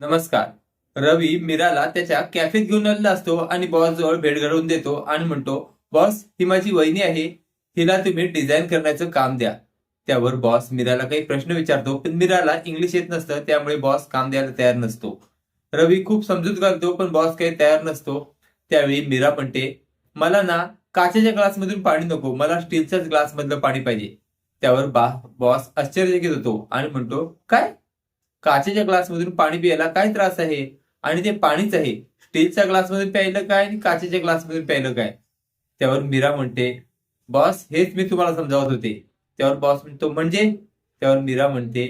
नमस्कार. रवी मीराला त्याच्या कॅफेत घेऊन आलेला असतो आणि बॉस जवळ भेट घडवून देतो आणि म्हणतो बॉस ही माझी वहिनी आहे. हिला तुम्ही डिझाईन करण्याचं काम द्या. त्यावर बॉस मीराला काही प्रश्न विचारतो पण मीराला इंग्लिश येत नसतं त्यामुळे बॉस काम द्यायला तयार नसतो. रवी खूप समजूत घालतो पण बॉस काही तयार नसतो. त्यावेळी मीरा म्हणते मला ना काचेच्या ग्लासमधून पाणी नको मला स्टीलच्याच ग्लासमधलं पाणी पाहिजे. त्यावर बा बॉस आश्चर्यचकित होतो आणि म्हणतो काय? काचेच्या ग्लासमधून पाणी प्यायला काय त्रास आहे? आणि ते पाणीच आहे. स्टीलच्या ग्लासमधून प्यायलं काय आणि काचेच्या ग्लासमधून प्यायलं काय? त्यावर मीरा म्हणते बॉस हेच मी तुम्हाला समजावत होते. त्यावर बॉस म्हणतो म्हणजे? त्यावर मीरा म्हणते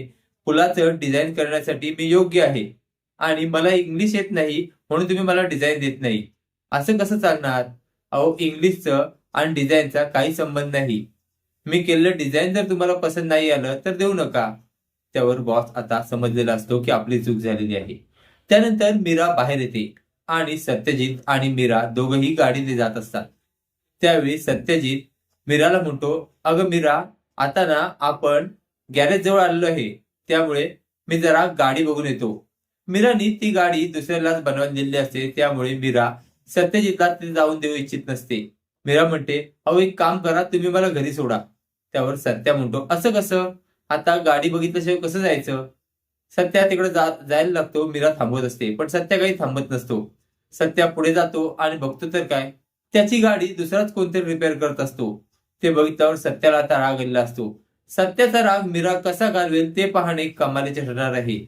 फुलाचं डिझाईन करण्यासाठी मी योग्य आहे आणि मला इंग्लिश येत नाही म्हणून तुम्ही मला डिझाईन देत नाही. असं कसं चालणार? अहो इंग्लिशचं आणि डिझाईनचा काही संबंध नाही. मी केलेलं डिझाईन जर तुम्हाला पसंत नाही आलं तर देऊ नका. त्यावर बॉस आता समजलेला असतो की आपली चूक झालेली आहे. त्यानंतर मीरा बाहेर येते आणि सत्यजित आणि मीरा दोघंही गाडीने जात असतात. त्यावेळी सत्यजित मीराला म्हणतो अगं मीरा आता ना आपण गॅरेज जवळ आलेलो आहे. त्यामुळे मी जरा गाडी बघून येतो. मीरानी ती गाडी दुसऱ्यालाच बनवून दिलेली असते. त्यामुळे मीरा सत्यजितला ती जाऊन देऊ इच्छित नसते. मीरा म्हणते अहो एक काम करा तुम्ही मला घरी सोडा. त्यावर सत्या म्हणतो असं कसं? आता गाडी बघितल्याशिवाय कसं जायचं? सत्या तिकडे जायला लागतो मीरा थांबवत असते पण सत्या काही थांबत नसतो. सत्या पुढे जातो आणि बघतो तर काय? त्याची गाडी दुसराच कोणतरी रिपेअर करत असतो. ते बघितल्यावर सत्याला आता राग आलेला असतो. सत्याचा राग मीरा कसा घालवेल ते पाहणे कमालीचे ठरणार आहे.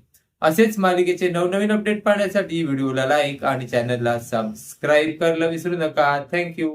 असेच मालिकेचे नवनवीन अपडेट पाहण्यासाठी व्हिडिओला लाईक आणि चॅनलला सबस्क्राईब करायला विसरू नका. थँक्यू